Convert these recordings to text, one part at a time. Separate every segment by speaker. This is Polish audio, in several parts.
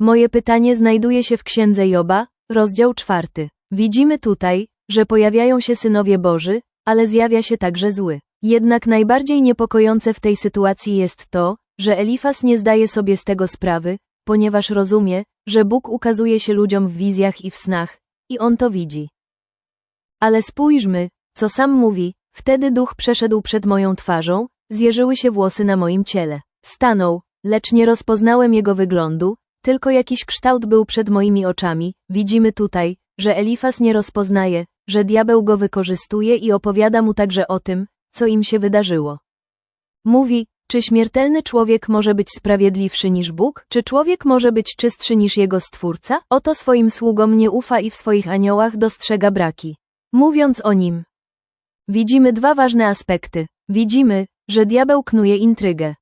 Speaker 1: Moje pytanie znajduje się w Księdze Joba, rozdział czwarty. Widzimy tutaj, że pojawiają się synowie Boży, ale zjawia się także zły. Jednak najbardziej niepokojące w tej sytuacji jest to, że Elifas nie zdaje sobie z tego sprawy, ponieważ rozumie, że Bóg ukazuje się ludziom w wizjach i w snach, i on to widzi. Ale spójrzmy, co sam mówi, wtedy duch przeszedł przed moją twarzą, zjeżyły się włosy na moim ciele. Stanął, lecz nie rozpoznałem jego wyglądu, tylko jakiś kształt był przed moimi oczami. Widzimy tutaj, że Elifas nie rozpoznaje, że diabeł go wykorzystuje i opowiada mu także o tym, co im się wydarzyło. Mówi, czy śmiertelny człowiek może być sprawiedliwszy niż Bóg? Czy człowiek może być czystszy niż jego stwórca? Oto swoim sługom nie ufa i w swoich aniołach dostrzega braki. Mówiąc o nim, widzimy dwa ważne aspekty. Widzimy, że diabeł knuje intrygę.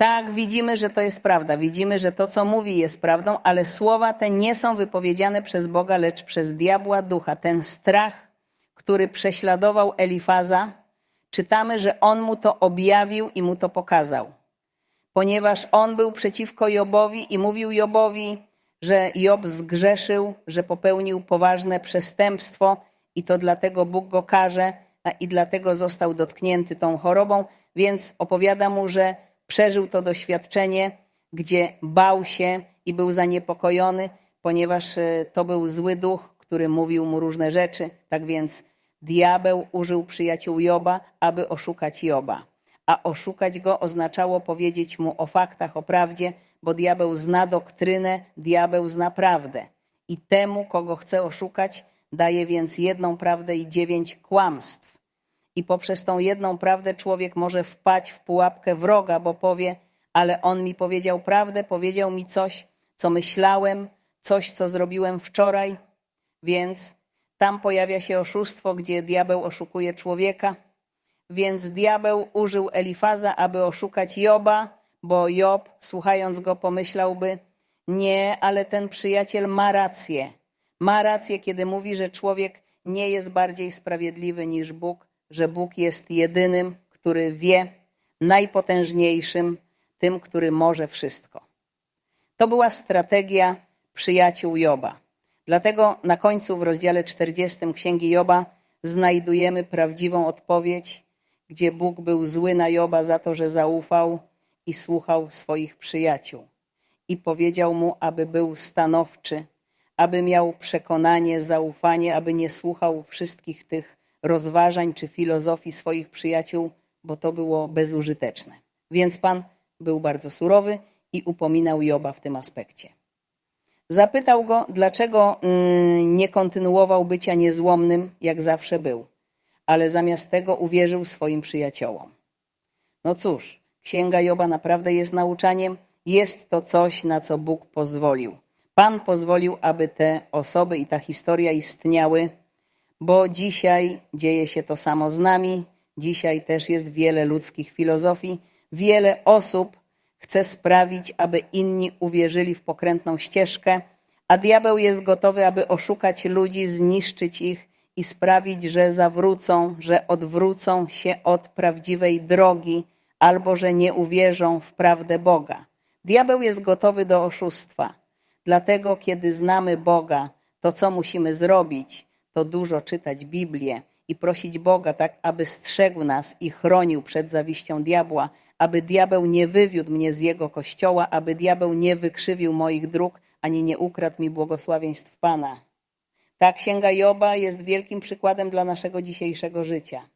Speaker 2: Tak, widzimy, że to jest prawda. Widzimy, że to, co mówi, jest prawdą, ale słowa te nie są wypowiedziane przez Boga, lecz przez diabła ducha. Ten strach, który prześladował Elifaza, czytamy, że on mu to objawił i mu to pokazał. Ponieważ on był przeciwko Jobowi i mówił Jobowi, że Job zgrzeszył, że popełnił poważne przestępstwo i to dlatego Bóg go karze i dlatego został dotknięty tą chorobą, więc opowiada mu, że przeżył to doświadczenie, gdzie bał się i był zaniepokojony, ponieważ e, to był zły duch, który mówił mu różne rzeczy. Tak więc diabeł użył przyjaciół Joba, aby oszukać Joba. A oszukać go oznaczało powiedzieć mu o faktach, o prawdzie, bo diabeł zna doktrynę, diabeł zna prawdę. I temu, kogo chce oszukać, daje więc jedną prawdę i dziewięć kłamstw. I poprzez tą jedną prawdę człowiek może wpaść w pułapkę wroga, bo powie, ale on mi powiedział prawdę, powiedział mi coś, co myślałem, coś, co zrobiłem wczoraj. Więc tam pojawia się oszustwo, gdzie diabeł oszukuje człowieka. Więc diabeł użył Elifaza, aby oszukać Joba, bo Job, słuchając go, pomyślałby, nie, ale ten przyjaciel ma rację. Ma rację, kiedy mówi, że człowiek nie jest bardziej sprawiedliwy niż Bóg, że Bóg jest jedynym, który wie, najpotężniejszym, tym, który może wszystko. To była strategia przyjaciół Joba. Dlatego na końcu w rozdziale 40 Księgi Joba znajdujemy prawdziwą odpowiedź, gdzie Bóg był zły na Joba za to, że zaufał i słuchał swoich przyjaciół. I powiedział mu, aby był stanowczy, aby miał przekonanie, zaufanie, aby nie słuchał wszystkich tych rozważań czy filozofii swoich przyjaciół, bo to było bezużyteczne. Więc Pan był bardzo surowy i upominał Joba w tym aspekcie. Zapytał go, dlaczego mm, nie kontynuował bycia niezłomnym, jak zawsze był, ale zamiast tego uwierzył swoim przyjaciołom. No cóż, Księga Joba naprawdę jest nauczaniem, jest to coś, na co Bóg pozwolił. Pan pozwolił, aby te osoby i ta historia istniały, bo dzisiaj dzieje się to samo z nami. Dzisiaj też jest wiele ludzkich filozofii, wiele osób chce sprawić, aby inni uwierzyli w pokrętną ścieżkę, a diabeł jest gotowy, aby oszukać ludzi, zniszczyć ich i sprawić, że zawrócą, że odwrócą się od prawdziwej drogi, albo że nie uwierzą w prawdę Boga. Diabeł jest gotowy do oszustwa. Dlatego, kiedy znamy Boga, to co musimy zrobić, to dużo czytać Biblię i prosić Boga tak, aby strzegł nas i chronił przed zawiścią diabła, aby diabeł nie wywiódł mnie z jego kościoła, aby diabeł nie wykrzywił moich dróg, ani nie ukradł mi błogosławieństw Pana. Ta księga Joba jest wielkim przykładem dla naszego dzisiejszego życia.